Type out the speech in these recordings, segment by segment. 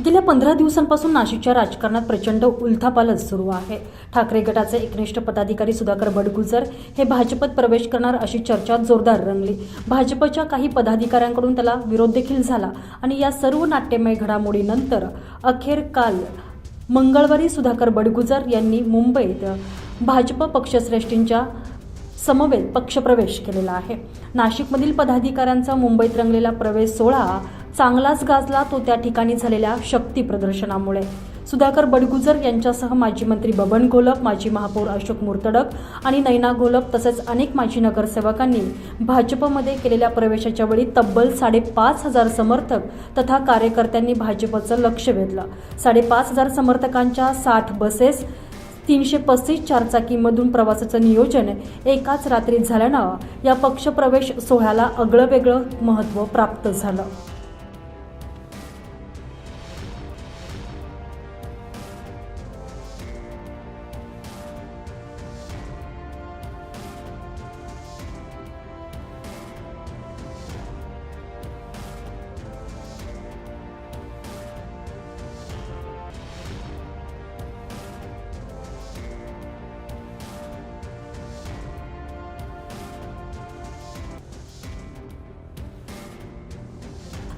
गेल्या पंधरा दिवसांपासून नाशिकच्या राजकारणात प्रचंड उलथापालथ सुरू आहे. ठाकरे गटाचे एकनिष्ठ पदाधिकारी सुधाकर बडगुजर हे भाजपत प्रवेश करणार अशी चर्चा जोरदार रंगली. भाजपच्या काही पदाधिकाऱ्यांकडून त्याला विरोध देखील झाला आणि या सर्व नाट्यमय घडामोडीनंतर अखेर काल मंगळवारी सुधाकर बडगुजर यांनी मुंबईत भाजप पक्षश्रेष्ठींच्या समवेत पक्षप्रवेश केलेला आहे. नाशिकमधील पदाधिकाऱ्यांचा मुंबईत रंगलेला प्रवेश सोहळा चांगलाच गाजला तो त्या ठिकाणी झालेल्या शक्ती प्रदर्शनामुळे. सुधाकर बडगुजर यांच्यासह माजी मंत्री बबन घोलप माजी महापौर अशोक मुर्तडक आणि नैना घोलप तसेच अनेक माजी नगरसेवकांनी भाजपमध्ये केलेल्या प्रवेशाच्या वेळी तब्बल साडेपाच हजार समर्थक तथा कार्यकर्त्यांनी भाजपचं लक्ष वेधलं. साडेपाच हजार समर्थकांच्या साठ बसेस तीनशे पस्तीस चारचाकीमधून प्रवासाचं नियोजन एकाच रात्रीत झाल्यानं या पक्षप्रवेश सोहळ्याला आगळं वेगळं महत्त्व प्राप्त झालं.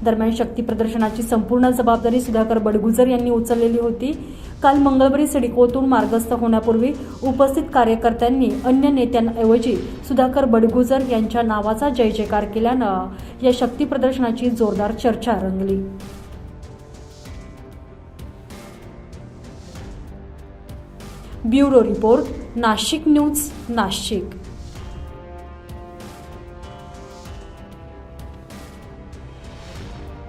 दरम्यान शक्ती प्रदर्शनाची संपूर्ण जबाबदारी सुधाकर बडगुजर यांनी उचललेली होती. काल मंगळवारी सिडकोतून मार्गस्थ होण्यापूर्वी उपस्थित कार्यकर्त्यांनी अन्य नेत्यांऐवजी सुधाकर बडगुजर यांच्या नावाचा जय जयकार केल्यानं या शक्ती प्रदर्शनाची जोरदार चर्चा रंगली. Bureau report Nashik news Nashik.